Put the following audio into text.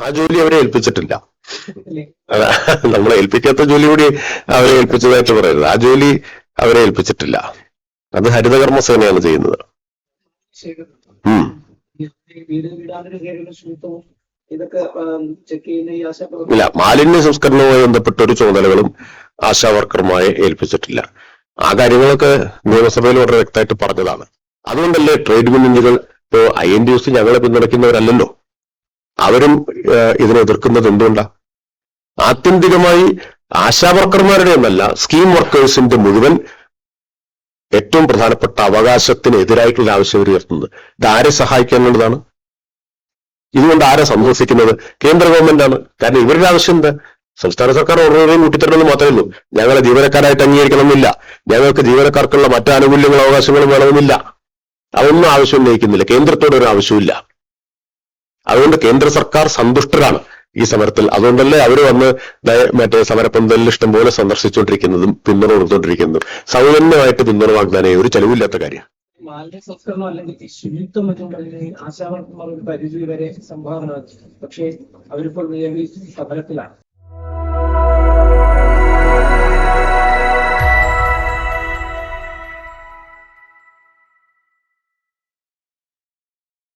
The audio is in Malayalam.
ആ ജോലി അവരെ ഏൽപ്പിച്ചിട്ടില്ല. നമ്മളെ ഏൽപ്പിക്കാത്ത ജോലി കൂടി അവരെ ഏൽപ്പിച്ചതായിട്ട് പറയരുത് ആ ജോലി അവരെ ഏൽപ്പിച്ചിട്ടില്ല. അത് ഹരിതകർമ്മ സേനയാണ് ചെയ്യുന്നത് ഇല്ല മാലിന്യ സംസ്കരണവുമായി ബന്ധപ്പെട്ട ഒരു ചുമതലകളും ആശാ വർക്കർമാരെ ഏൽപ്പിച്ചിട്ടില്ല. ആ കാര്യങ്ങളൊക്കെ നിയമസഭയിൽ വളരെ വ്യക്തമായിട്ട് പറഞ്ഞതാണ്. അതുകൊണ്ടല്ലേ ട്രേഡ് യൂണിയനുകൾ ഇപ്പോ ഐ എൻ ഡി എസ് ഞങ്ങളെ പിന്തുണയ്ക്കുന്നവരല്ലല്ലോ? അവരും ഇതിനെ എതിർക്കുന്നത് എന്തുകൊണ്ടാ? ആത്യന്തികമായി ആശാവർക്കർമാരുടെ ഒന്നല്ല സ്കീം വർക്കേഴ്സിന്റെ മുഴുവൻ ഏറ്റവും പ്രധാനപ്പെട്ട അവകാശത്തിന് എതിരായിട്ടുള്ള ആവശ്യം ഉയർത്തുന്നത്. ഇത് ആരെ സഹായിക്കാനുള്ളതാണ് ഇതുകൊണ്ട് ആരെ സന്തോഷിക്കുന്നത് കേന്ദ്ര ഗവൺമെന്റ് ആണ് കാരണം ഇവരുടെ ആവശ്യം എന്താ? സംസ്ഥാന സർക്കാർ ഓരോന്നും കൂട്ടിത്തരണമെന്ന് മാത്രമേ ഉള്ളൂ ഞങ്ങളെ ജീവനക്കാരായിട്ട് അംഗീകരിക്കണമെന്നില്ല. ഞങ്ങൾക്ക് ജീവനക്കാർക്കുള്ള മറ്റു ആനുകൂല്യങ്ങളും അവകാശങ്ങളും വേണമെന്നില്ല. അതൊന്നും ആവശ്യം ഉന്നയിക്കുന്നില്ല. കേന്ദ്രത്തോടൊരു ആവശ്യമില്ല അതുകൊണ്ട് കേന്ദ്ര സർക്കാർ സന്തുഷ്ടരാണ് ഈ സമരത്തിൽ. അതുകൊണ്ടല്ലേ അവർ വന്ന് മറ്റേ സമരപ്പന്തലിൽ ഇഷ്ടംപോലെ സന്ദർശിച്ചുകൊണ്ടിരിക്കുന്നതും പിന്തുണ കൊടുത്തുകൊണ്ടിരിക്കുന്നതും സൗജന്യമായിട്ട് പിന്തുണ വാഗ്ദാനം ഒരു ചെലവില്ലാത്ത കാര്യം. മാലിന്യ സംസ്കരണം അല്ലെങ്കിൽ ശുചിത്വം എന്നും പറഞ്ഞ ആശാവർക്കുമാർ ഒരു പരിധി വരെ സംഭാവന പക്ഷേ അവരിപ്പോൾ നിലവിൽ സമരത്തിലാണ്.